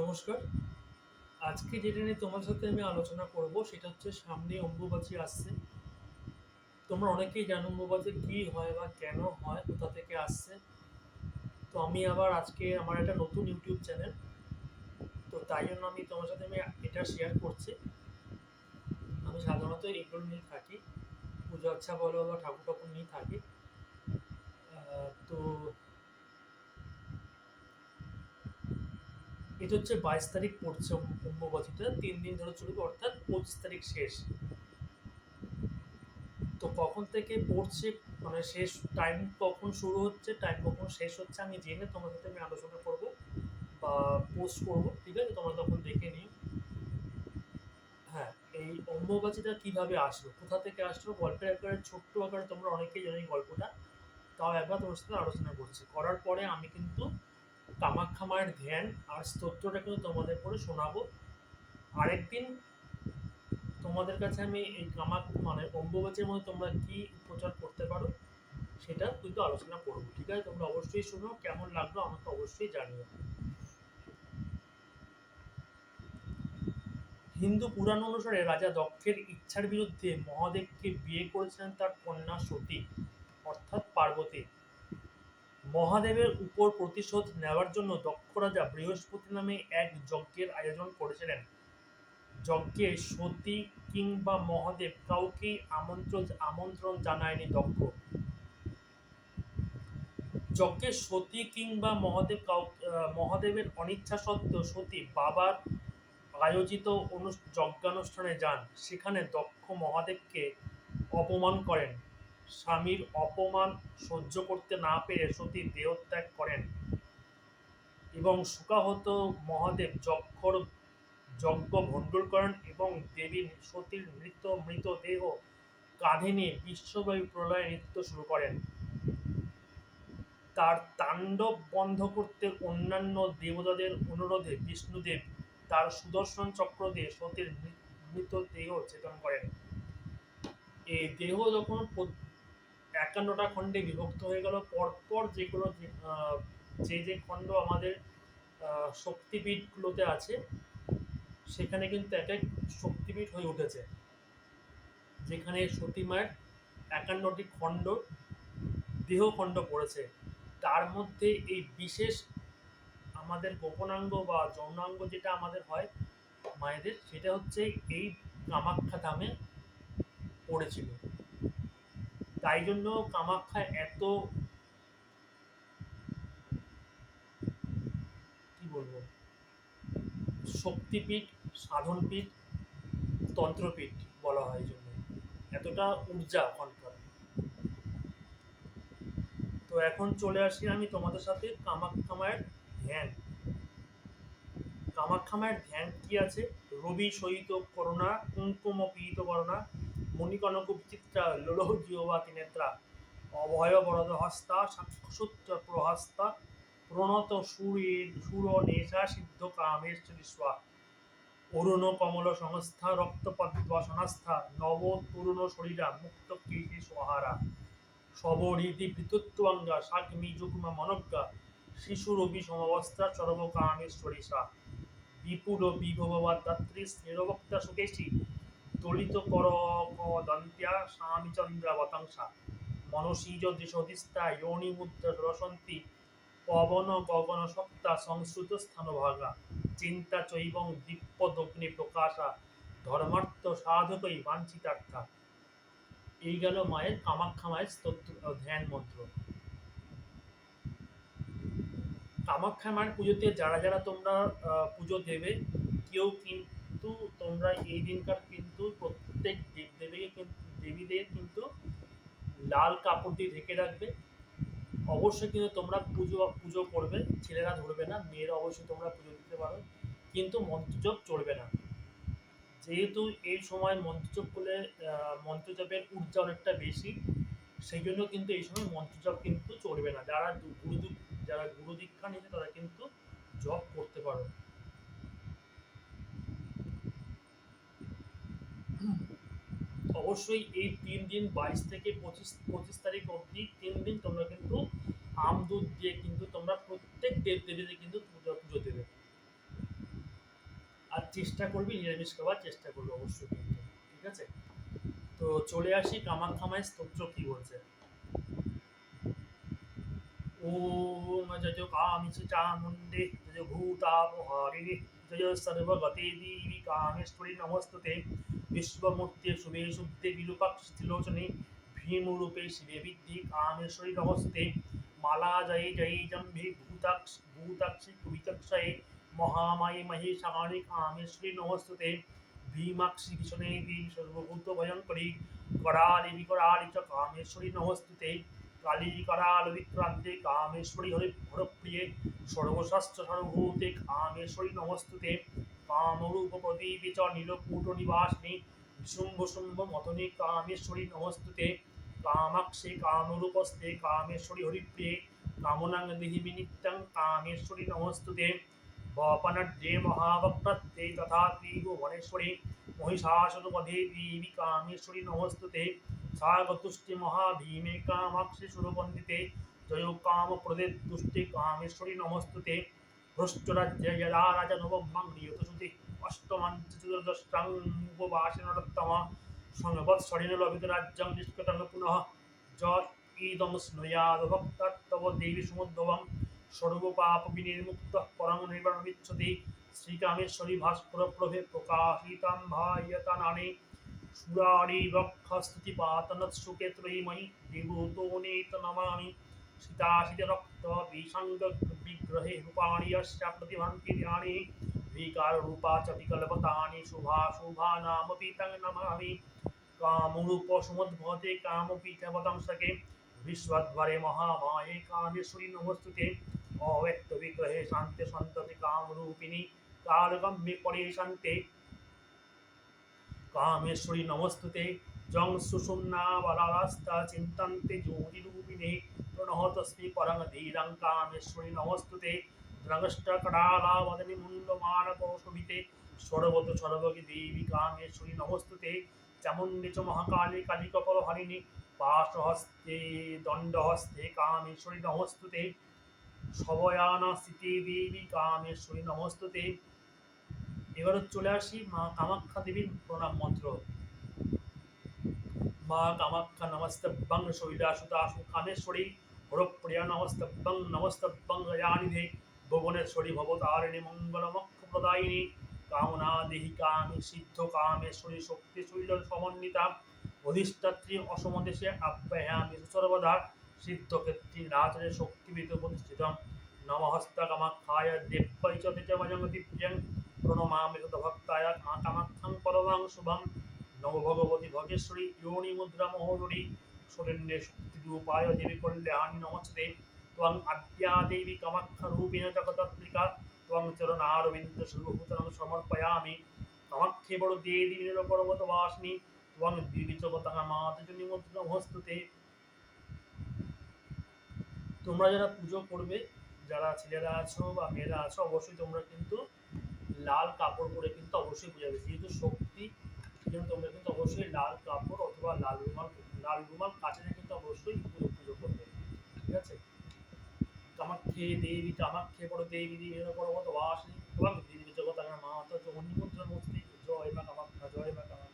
নমস্কার। আজকে যেটা নিয়ে তোমার সাথে আমি আলোচনা করব সেটা হচ্ছে সামনে অম্বুবাচী আসছে। তোমরা অনেকেই জানো অম্বুবাচী কী হয় বা কেন হয়, কোথা থেকে আসছে। তো আমি আবার আজকে আমার একটা নতুন ইউটিউব চ্যানেল, তো তাই জন্য আমি তোমার সাথে আমি এটা শেয়ার করছি। আমি সাধারণত এগুলো নিয়ে থাকি, পুজো আচ্ছা বলো বা ঠাকুর ঠাকুর নিয়ে থাকি। তো এটা হচ্ছে বাইশ তারিখ পড়ছে অম- অম্বুবাচীটা, তিন দিন ধরে চলবে, অর্থাৎ পঁচিশ তারিখ শেষ। তো কখন থেকে পড়ছে মানে শেষ টাইম কখন শুরু হচ্ছে টাইম কখন শেষ হচ্ছে আমি জেনে তোমার সাথে আমি আলোচনা করব বা পোস্ট করব, ঠিক আছে? তোমরা তখন দেখে নিও। হ্যাঁ এই অম্বুবাচীটা কীভাবে আসলো, কোথা থেকে আসলো? গল্পের একবারে ছোট্ট আকারে তোমরা অনেকেই জানো গল্পটা। তাও একবার তোমার সাথে আলোচনা করছি। করার পরে আমি কিন্তু কামাখ্যা মায়ের ধ্যান আর স্তোত্রটা কিন্তু তোমাদের পরে শোনাবো। আরেকদিন তোমাদের কাছে আমি এই কামাক মানে অম্বুবাচীর মধ্যে তোমরা কি প্রচার করতে পারো সেটা কিন্তু আলোচনা করব, ঠিক আছে? তোমরা অবশ্যই শোনো, কেমন লাগল আমাকে অবশ্যই জানিও। হিন্দু পুরাণ অনুসারে রাজা দক্ষের ইচ্ছার বিরুদ্ধে মহাদেবকে বিয়ে করেছিলেন তার কন্যা সতী, অর্থাৎ পার্বতী। মহাদেবের উপর প্রতিশোধ নেওয়ার জন্য দক্ষ রাজা বৃহস্পতি নামে এক যজ্ঞের আয়োজন করেছিলেন। যজ্ঞে সতী কিংবা মহাদেব কাউকেই আমন্ত্রণ আমন্ত্রণ জানায়নি দক্ষ। যজ্ঞে সতী কিংবা মহাদেব কাউ মহাদেবের অনিচ্ছা সত্ত্বেও সতী বাবার আয়োজিত যজ্ঞানুষ্ঠানে যান। সেখানে দক্ষ মহাদেবকে অপমান করেন। স্বামীর অপমান সহ্য করতে না পেরে সতী দেহত্যাগ করেন এবং সুকাহত মহাদেব যক্ষর যজ্ঞ ভণ্ডুল করেন এবং দেবী সতীর মৃত মৃতদেহ কাঁধে নিয়ে বিশ্বব্যাপী প্রলয় নৃত্য শুরু করেন। তার তাণ্ডব বন্ধ করতে অন্যান্য দেবতাদের অনুরোধে বিষ্ণুদেব তার সুদর্শন চক্র দিয়ে সতীর মৃতদেহ চেতন করেন। এই দেহ যখন একান্নটা খণ্ডে বিভক্ত হয়ে গেল। পরপর যেগুলো যে- যে খণ্ড আমাদের শক্তিপীঠগুলোতে আছে, সেখানে কিন্তু এক এক শক্তিপীঠ হয়ে উঠেছে। যেখানে সতী মায়ের একান্নটি খণ্ড, দেহখণ্ড পড়েছে। তার মধ্যে এই বিশেষ আমাদের গোপনাঙ্গ বা যৌনাঙ্গ যেটা আমাদের হয় মায়েদের, সেটা হচ্ছে এই কামাখ্যা ধামে পড়েছিল। তাই জন্য কামাখ্যা এত কি বলব? শক্তিপীঠ, সাধনপীঠ, তন্ত্রপীঠ বলা হয় জন্য এতটা ঊর্জা ওখানকার। তো এখন চলে আসি আমি তোমাদের সাথে কামাখ্যা মায়ের ধ্যান। কামাখ্যা মায়ের ধ্যান কি আছে? রবি সহিত করুণা কুঙ্কুম পীড়িত করুণা মণিকনক বিচিত্রা লোলহ জিহবা অভয় বরদ হস্তা সাক্ষসূত্র প্রহস্তা প্রণত সুরের সুর নেশা সিদ্ধ কামেশ্বরী স্বা অরুণ কমল সংস্থা রক্তপদ্মসনাস্থা নব তরুণ শরীরা মুক্ত কীর্তি সহারা সবরীতি পৃথুত্বাঙ্গা শাগ্মি যুগ্মা মনজ্ঞা শিশু রবি সমবস্ত্রা সর্বকামেশ্বরী সা বিপুল বিভবা দাত্রী স্থিরবক্তা সুকেশী দলিত কর দন্ত্যা মনসীজ দৃশদিস্তা যোনি মুদ্রা রসন্তি পবন গগন সত্তা সংশ্রুত স্থানভাগা। চিন্তা চৈবং দীপ্যদগ্নি প্রকাশা ধর্মার্থ সাধকই বাঞ্ছিতার্থা। এই গেল মায়ের কামাখ্যা মায়ের ধ্যান মন্ত্র। কামাখ্যা মায়ের পুজোতে যারা যারা তোমরা পুজো দেবে, কেউ কিন্তু তোমরা এই দিনকার কিন্তু প্রত্যেক দেব দেবীকে দেবীদের কিন্তু লাল কাপড় দিয়ে ঢেকে রাখবে। অবশ্যই কিন্তু তোমরা পুজো পুজো করবে, ছেলেরা ধরবে না, মেয়েরা অবশ্যই তোমরা পুজো দিতে পারো কিন্তু মন্ত্রজপ চলবে না। যেহেতু এই সময় মন্ত্রজপ করলে মন্ত্রজপের ঊর্জা অনেকটা বেশি, সেই জন্য কিন্তু এই সময় মন্ত্রজপ কিন্তু চলবে না। যারা গুরু যারা গুরু দীক্ষা নিয়েছে তারা কিন্তু জপ করতে পারো। অবশ্যই এই তিন দিন বাইশ থেকে পঁচিশ পঁচিশ তারিখ অবধি তিন দিন তোমরা কিন্তু আম দুধ দিয়ে কিন্তু তোমরা প্রত্যেক দেব দেবীদের কিন্তু পুজো পুজো দেবে। আর চেষ্টা করবি, নিরামিষ খাবার চেষ্টা করবি অবশ্যই কিন্তু, ঠিক আছে? তো চলে আসি কামাখ্যামায় স্তোত্র কি বলছে? ওম জয় কামিছি চামুণ্ডে জয় ভূতাপহারিণে জয় সর্বগতে দেবী কামেশ্বরী নমস্তুতে। বিশ্বমূর্তে শুভে শুদ্ধে বিরূপাক্ষিলোচনে ভীমরূপে শিবে কামেশ্বরী নমস্তুতে মালা জয় জয় জম্ভে ভূতাক্ষ, ভূতাক্ষি কুবিতক্ষয়ে মহামায়ে মহেশাণি কামেশ্বরী নমস্তুতে। ভীমাক্ষি ভীষণে দেবী সর্বভূত ভয়ঙ্করী, করালি বিকরালি চ কামেশ্বরী নমস্তুতে। কালী করাল বিক্রান্তে কামেশ্বরী হরি হরপ্রিয়ে সর্বশাস্ত্র সর্বভূতে কামেশ্বরী নমস্তুতে। কামরূপ প্রদীপে চ নীলকূট নিবাসিনী শুম্ভ শুম্ভ মতনে কামেশ্বরী নমস্তুতে কামাক্ষে কামরূপস্থে কামেশ্বরী হরিপ্রিয়ে কামনাং দেহিবি নিত্যং কামেশ্বরী নমস্তুতে বপনড্যে মহাবক্রত্তে তথা ত্রিভুবনেশ্বরী মহিষাসুরবধে দেবী কামেশ্বরী নমস্তুতে সাগতুষ্টি মহাভীমে কামাক্ষি সুরবন্দিতে জয় কামপ্রদে তুষ্টি কামেশ্বরী নমস্তুতে শ্রীকামেশ্বরী ভাস্কর প্রভে প্রকাশিতাম ভায়তানানি সুরারি ত্রয়ীময়ী দেবতোনেত নমামি सीताशितरक्तभीषङ्गविग्रहे रूपाणि यश्च प्रतिभन्ति यानि विकाररूपा च विकल्पतानि शुभाशुभानामपि तं नमामि। कामरूपसुमद्भवते कामपीठवतंसके विश्वध्वरे महामाये कामेश्वरी नमस्तुते। अव्यक्तविग्रहे शान्ते सन्तति कामरूपिणि, कालगम्ये परे सन्ते। कामेश्वरी नमस्तुते। জং সুষুম্না বলারাস্তা চিন্তন্তে জ্যোতিরূপিণে প্রণহ তস্মি পরং ধীরং কামেশ্বরী নমস্তুতে দ্রগষ্টকড়ালাবদনি মুণ্ডমানপৌষভিতে সর্বত সর্বগি দেবী কামেশ্বরী নমস্তুতে চামুণ্ডী চ মহাকালী কালিকপল হরিণী পাশহস্তে দণ্ডহস্তে কামেশ্বরী নমস্তুতে সবয়ানা স্থিতি দেবী কামেশ্বরী নমস্তুতে এবার চলে আসি মা কামাখ্যা দেবীর প্রণাম মন্ত্র মা কামাখ্যা নমস্তভ্যং শৈলাসুতাসু কামেশ্বরী হরপ্রিয়া নমস্তভ্যং নমস্তভ্যং গয়ানিধে ভুবনেশ্বরী ভবতারিণী মঙ্গলমক্ষ প্রদায়িনী কামনা দেহি কামে সিদ্ধ কামেশ্বরী শক্তি শৈল সমন্বিতা অধিষ্ঠাত্রী অসম দেশে আপ্যায়ামি সর্বদা সিদ্ধক্ষেত্রী রাজনে শক্তিবিদ প্রতিষ্ঠিত নমহস্ত কামাখ্যায় দেব্যৈ চ তেজমজং দিব্যং প্রণমামি ভক্তায় মা কামাখ্যাং পরমাং শুভং নব ভগবতী ভগেশ্বরী যোনি মুদ্রা মহোদরী সুরেন্দ্রে শক্তিরূপায় দেবী কল্যাণী নমস্তে। ত্বং আদ্যা দেবী কামাখ্যা রূপেণ ত্বং সমর্পয়ামি। কামাখ্যে বড় দেবী বাসিনী, ত্বং নমস্তুতে। তোমরা যারা পুজো করবে, যারা ছেলেরা আছো বা মেয়েরা আছো, অবশ্যই তোমরা কিন্তু লাল কাপড় পরে কিন্তু অবশ্যই পুজো যেহেতু শক্তি সেজন্য তোমরা কিন্তু অবশ্যই লাল কাপড় অথবা লাল রুমাল লাল রুমাল কাছে কিন্তু অবশ্যই পুজো পুজো করবে, ঠিক আছে? কামাক্ষে দেবী কামাক্ষে বড় দেবী দেবী পর্বত বাসিনী এবং দেবী জগৎ মা তো অন্য মুদ্রা মূর্তি, জয় মা কামাক্ষা জয় মা কামাখ্যা